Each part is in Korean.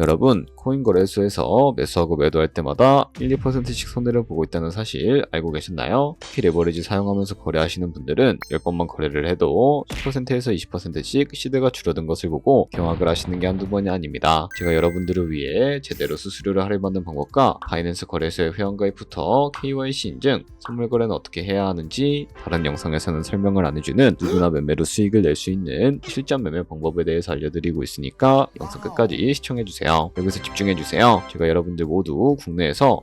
여러분, 코인 거래소에서 매수하고 매도할 때마다 1, 2%씩 손해를 보고 있다는 사실 알고 계셨나요? 특히 레버리지 사용하면서 거래하시는 분들은 10번만 거래를 해도 10%에서 20%씩 시대가 줄어든 것을 보고 경악을 하시는 게 한두 번이 아닙니다. 제가 여러분들을 위해 제대로 수수료를 할인받는 방법과 바이낸스 거래소의 회원가입부터 KYC 인증, 선물 거래는 어떻게 해야 하는지 다른 영상에서는 설명을 안 해주는 누구나 매매로 수익을 낼 수 있는 실전 매매 방법에 대해서 알려드리고 있으니까 영상 끝까지 시청해주세요. 여기서 집중해 주세요. 제가 여러분들 모두 국내에서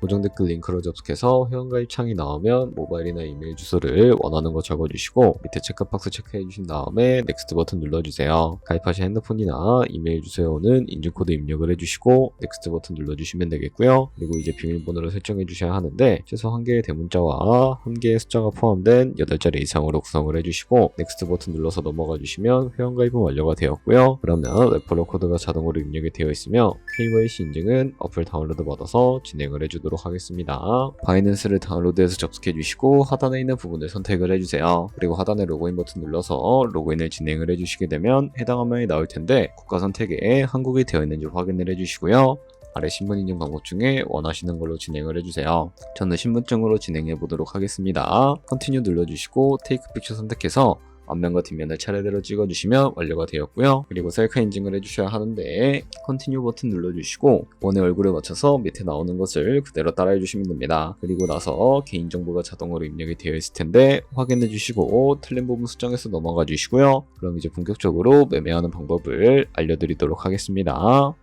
고정 댓글 링크로 접속해서 회원가입 창이 나오면 모바일이나 이메일 주소를 원하는 거 적어주시고 밑에 체크박스 체크해 주신 다음에 넥스트 버튼 눌러주세요. 가입하신 핸드폰이나 이메일 주소에 오는 인증코드 입력을 해주시고 넥스트 버튼 눌러주시면 되겠고요. 그리고 이제 비밀번호를 설정해 주셔야 하는데 최소 한 개의 대문자와 한 개의 숫자가 포함된 8자리 이상으로 구성을 해주시고 넥스트 버튼 눌러서 넘어가 주시면 회원가입은 완료가 되었고요. 그러면 레퍼럴 코드가 자동으로 입력이 되어 있으며 KYC 인증은 어플 다운로드 받아서 진행을 해주도록 하겠습니다. 바이낸스를 다운로드해서 접속해 주시고 하단에 있는 부분을 선택을 해주세요. 그리고 하단에 로그인 버튼 눌러서 로그인을 진행을 해주시게 되면 해당 화면이 나올 텐데 국가 선택에 한국이 되어 있는지 확인을 해주시고요. 아래 신분 인증 방법 중에 원하시는 걸로 진행을 해주세요. 저는 신분증으로 진행해 보도록 하겠습니다. 컨티뉴 눌러주시고 테이크 픽처 선택해서 앞면과 뒷면을 차례대로 찍어주시면 완료가 되었고요. 그리고 셀카 인증을 해주셔야 하는데 컨티뉴 버튼 눌러주시고 원의 얼굴에 맞춰서 밑에 나오는 것을 그대로 따라해 주시면 됩니다. 그리고 나서 개인정보가 자동으로 입력이 되어 있을 텐데 확인해 주시고 틀린 부분 수정해서 넘어가 주시고요. 그럼 이제 본격적으로 매매하는 방법을 알려드리도록 하겠습니다.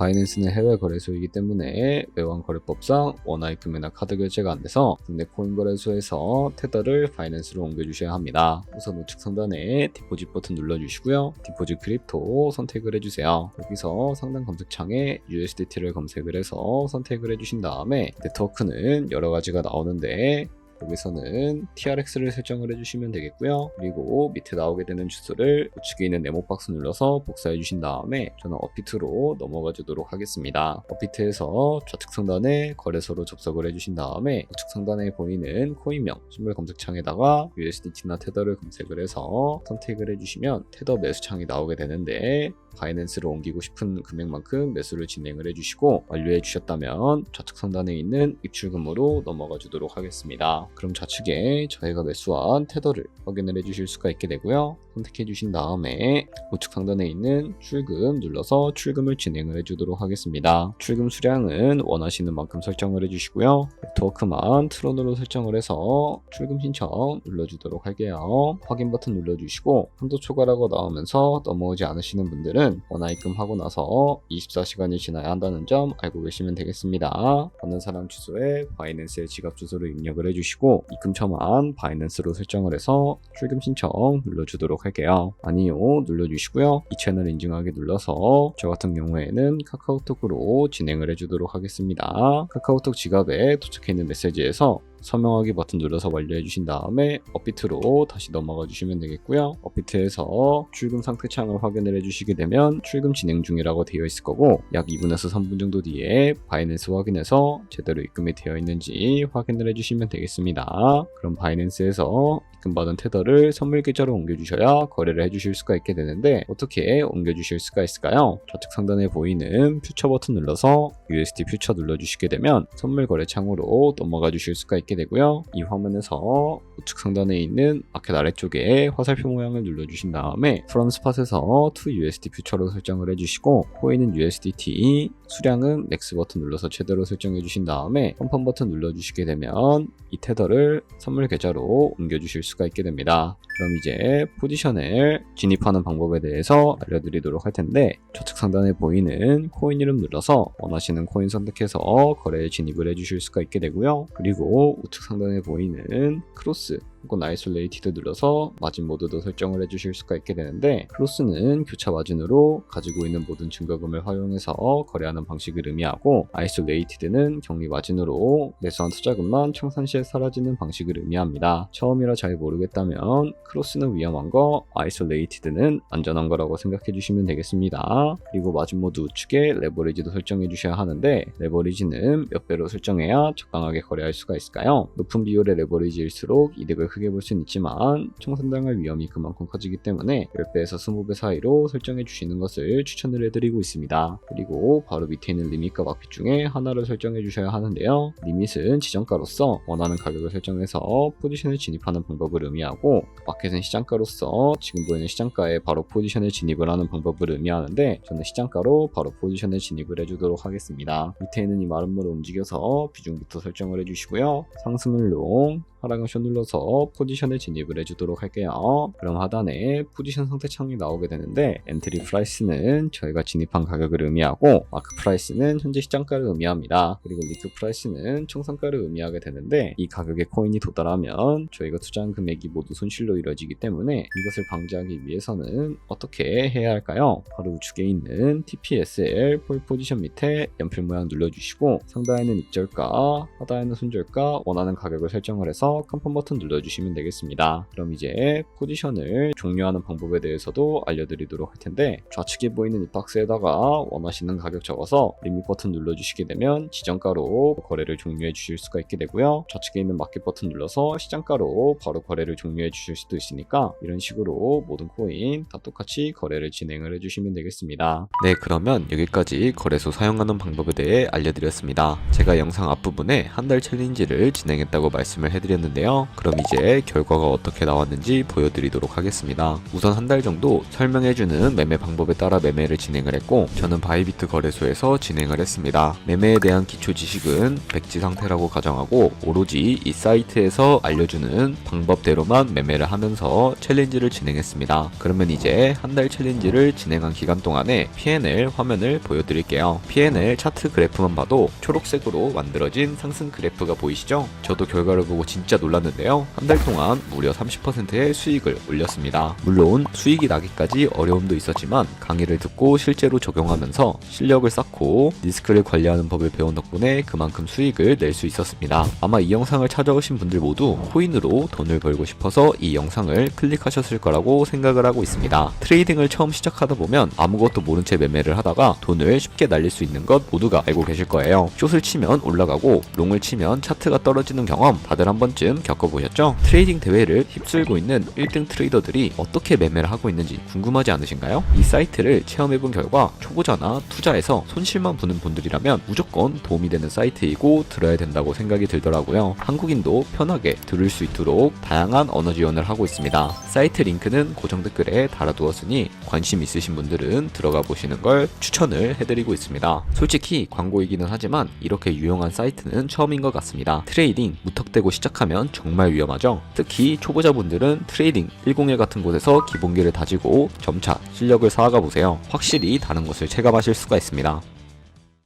바이낸스는 해외 거래소이기 때문에 외환 거래법상 원화입금이나 카드 결제가 안 돼서 국내 코인 거래소에서 테더를 바이낸스로 옮겨주셔야 합니다. 우선 우측 상단에 디포짓 버튼 눌러주시고요. 디포짓 크립토 선택을 해주세요. 여기서 상단 검색창에 USDT를 검색을 해서 선택을 해주신 다음에 네트워크는 여러 가지가 나오는데 여기서는 TRX를 설정을 해주시면 되겠고요. 그리고 밑에 나오게 되는 주소를 우측에 있는 네모 박스 눌러서 복사해 주신 다음에 저는 업비트로 넘어가 주도록 하겠습니다. 업비트에서 좌측 상단에 거래소로 접속을 해주신 다음에 우측 상단에 보이는 코인명 신물 검색창에다가 USDT나 테더를 검색을 해서 선택을 해주시면 테더 매수창이 나오게 되는데 바이낸스를 옮기고 싶은 금액만큼 매수를 진행을 해주시고 완료해 주셨다면 좌측 상단에 있는 입출금으로 넘어가 주도록 하겠습니다. 그럼 좌측에 저희가 매수한 테더를 확인을 해 주실 수가 있게 되고요. 선택해 주신 다음에 우측 상단에 있는 출금 눌러서 출금을 진행을 해 주도록 하겠습니다. 출금 수량은 원하시는 만큼 설정을 해 주시고요. 네트워크만 트론으로 설정을 해서 출금 신청 눌러주도록 할게요. 확인 버튼 눌러주시고 한도 초과라고 나오면서 넘어오지 않으시는 분 들은 원화입금 하고 나서 24시간이 지나야 한다는 점 알고 계시면 되겠습니다. 받는 사람 주소에 바이낸스의 지갑 주소를 입력을 해주시고 입금 처만 바이낸스로 설정을 해서 출금 신청 눌러주도록 할게요. 아니요 눌러주시고요. 이 채널 인증하기 눌러서 저 같은 경우에는 카카오톡으로 진행을 해주도록 하겠습니다. 카카오톡 지갑에 도착해 있는 메시지에서 서명하기 버튼 눌러서 완료해 주신 다음에 업비트로 다시 넘어가 주시면 되겠고요. 업비트에서 출금 상태 창을 확인을 해 주시게 되면 출금 진행 중이라고 되어 있을 거고 약 2분에서 3분 정도 뒤에 바이낸스 확인해서 제대로 입금이 되어 있는지 확인을 해 주시면 되겠습니다. 그럼 바이낸스에서 입금받은 테더를 선물 계좌로 옮겨 주셔야 거래를 해 주실 수가 있게 되는데 어떻게 옮겨 주실 수가 있을까요? 좌측 상단에 보이는 퓨처 버튼 눌러서 USD 퓨처 눌러 주시게 되면 선물 거래 창으로 넘어가 주실 수가 있게 있게 되고요. 이 화면에서 우측 상단에 있는 마켓 아래쪽에 화살표 모양을 눌러주신 다음에 프롬 스팟에서 to USD 퓨처로 설정을 해주시고 코인은 USDT 수량은 맥스 버튼 눌러서 제대로 설정해 주신 다음에 펌펌 버튼 눌러주시게 되면 이 테더를 선물 계좌로 옮겨주실 수가 있게 됩니다. 그럼 이제 포지션을 진입하는 방법에 대해서 알려드리도록 할 텐데 좌측 상단에 보이는 코인 이름 눌러서 원하시는 코인 선택해서 거래에 진입을 해주실 수가 있게 되고요. 그리고 우측 상단에 보이는 크로스 혹은 아이솔레이티드 눌러서 마진 모드도 설정을 해주실 수가 있게 되는데 크로스는 교차 마진으로 가지고 있는 모든 증거금을 활용해서 거래하는 방식을 의미하고 아이솔레이티드는 격리 마진으로 매수한 투자금만 청산 시에 사라지는 방식을 의미합니다. 처음이라 잘 모르겠다면 크로스는 위험한 거, 아이솔레이티드는 안전한 거라고 생각해 주시면 되겠습니다. 그리고 마진 모드 우측에 레버리지도 설정해 주셔야 하는데 레버리지는 몇 배로 설정해야 적당하게 거래할 수가 있을까요? 높은 비율의 레버리지일수록 이득을 크게 볼 수는 있지만 총산당할 위험이 그만큼 커지기 때문에 10배에서 20배 사이로 설정해 주시는 것을 추천을 해드리고 있습니다. 그리고 바로 밑에 있는 리밋과 마켓 중에 하나를 설정해 주셔야 하는데요. 리밋은 지정가로서 원하는 가격을 설정해서 포지션을 진입하는 방법을 의미하고 마켓은 시장가로서 지금 보이는 시장가에 바로 포지션을 진입을 하는 방법을 의미하는데 저는 시장가로 바로 포지션을 진입을 해주도록 하겠습니다. 밑에 있는 이 마름모를 움직여서 비중부터 설정을 해주시고요. 상승을 롱, 하락을 셔 눌러서 포지션에 진입을 해주도록 할게요. 그럼 하단에 포지션 상태 창이 나오게 되는데 엔트리 프라이스는 저희가 진입한 가격을 의미하고 마크 프라이스는 현재 시장가를 의미합니다. 그리고 리크 프라이스는 총상가를 의미하게 되는데 이 가격의 코인이 도달하면 저희가 투자한 금액이 모두 손실로 이루어지기 때문에 이것을 방지하기 위해서는 어떻게 해야 할까요? 바로 우측에 있는 TPSL 폴 포지션 밑에 연필 모양 눌러주시고 상단에는 입절가, 하단에는 손절가 원하는 가격을 설정을 해서 컴펌 버튼 눌러주시면 되겠습니다. 그럼 이제 포지션을 종료하는 방법에 대해서도 알려드리도록 할 텐데 좌측에 보이는 이 박스에다가 원하시는 가격 적어서 리밋 버튼 눌러주시게 되면 지정가로 거래를 종료해 주실 수가 있게 되고요. 좌측에 있는 마켓 버튼 눌러서 시장가로 바로 거래를 종료해 주실 수도 있으니까 이런 식으로 모든 코인 다 똑같이 거래를 진행을 해주시면 되겠습니다. 네, 그러면 여기까지 거래소 사용하는 방법에 대해 알려드렸습니다. 제가 영상 앞부분에 한 달 챌린지를 진행했다고 말씀을 해드렸는데 요. 그럼 이제 결과가 어떻게 나왔는지 보여드리도록 하겠습니다. 우선 한 달 정도 설명해주는 매매 방법에 따라 매매를 진행을 했고 저는 바이비트 거래소에서 진행을 했습니다. 매매에 대한 기초 지식은 백지 상태라고 가정하고 오로지 이 사이트에서 알려주는 방법대로만 매매를 하면서 챌린지를 진행했습니다. 그러면 이제 한 달 챌린지를 진행한 기간 동안에 PNL 화면을 보여드릴게요. PNL 차트 그래프만 봐도 초록색으로 만들어진 상승 그래프가 보이시죠? 저도 결과를 보고 진짜 놀랐는데요. 한 달 동안 무려 30%의 수익을 올렸습니다. 물론 수익이 나기까지 어려움도 있었지만 강의를 듣고 실제로 적용하면서 실력을 쌓고 리스크를 관리하는 법을 배운 덕분에 그만큼 수익을 낼 수 있었습니다. 아마 이 영상을 찾아오신 분들 모두 코인으로 돈을 벌고 싶어서 이 영상을 클릭하셨을 거라고 생각을 하고 있습니다. 트레이딩을 처음 시작하다 보면 아무것도 모른 채 매매를 하다가 돈을 쉽게 날릴 수 있는 것 모두가 알고 계실 거예요. 숏을 치면 올라가고 롱을 치면 차트가 떨어지는 경험 다들 한 번쯤 겪어보셨죠? 트레이딩 대회를 휩쓸고 있는 1등 트레이더들이 어떻게 매매를 하고 있는지 궁금하지 않으신가요? 이 사이트를 체험해본 결과 초보자나 투자에서 손실만 보는 분들이라면 무조건 도움이 되는 사이트이고 들어야 된다고 생각이 들더라고요. 한국인도 편하게 들을 수 있도록 다양한 언어 지원을 하고 있습니다. 사이트 링크는 고정 댓글에 달아두었으니 관심 있으신 분들은 들어가 보시는 걸 추천을 해드리고 있습니다. 솔직히 광고이기는 하지만 이렇게 유용한 사이트는 처음인 것 같습니다. 트레이딩 무턱대고 시작하면 정말 위험하죠. 특히 초보자분들은 트레이딩 101 같은 곳에서 기본기를 다지고 점차 실력을 쌓아가 보세요. 확실히 다른 것을 체감하실 수가 있습니다.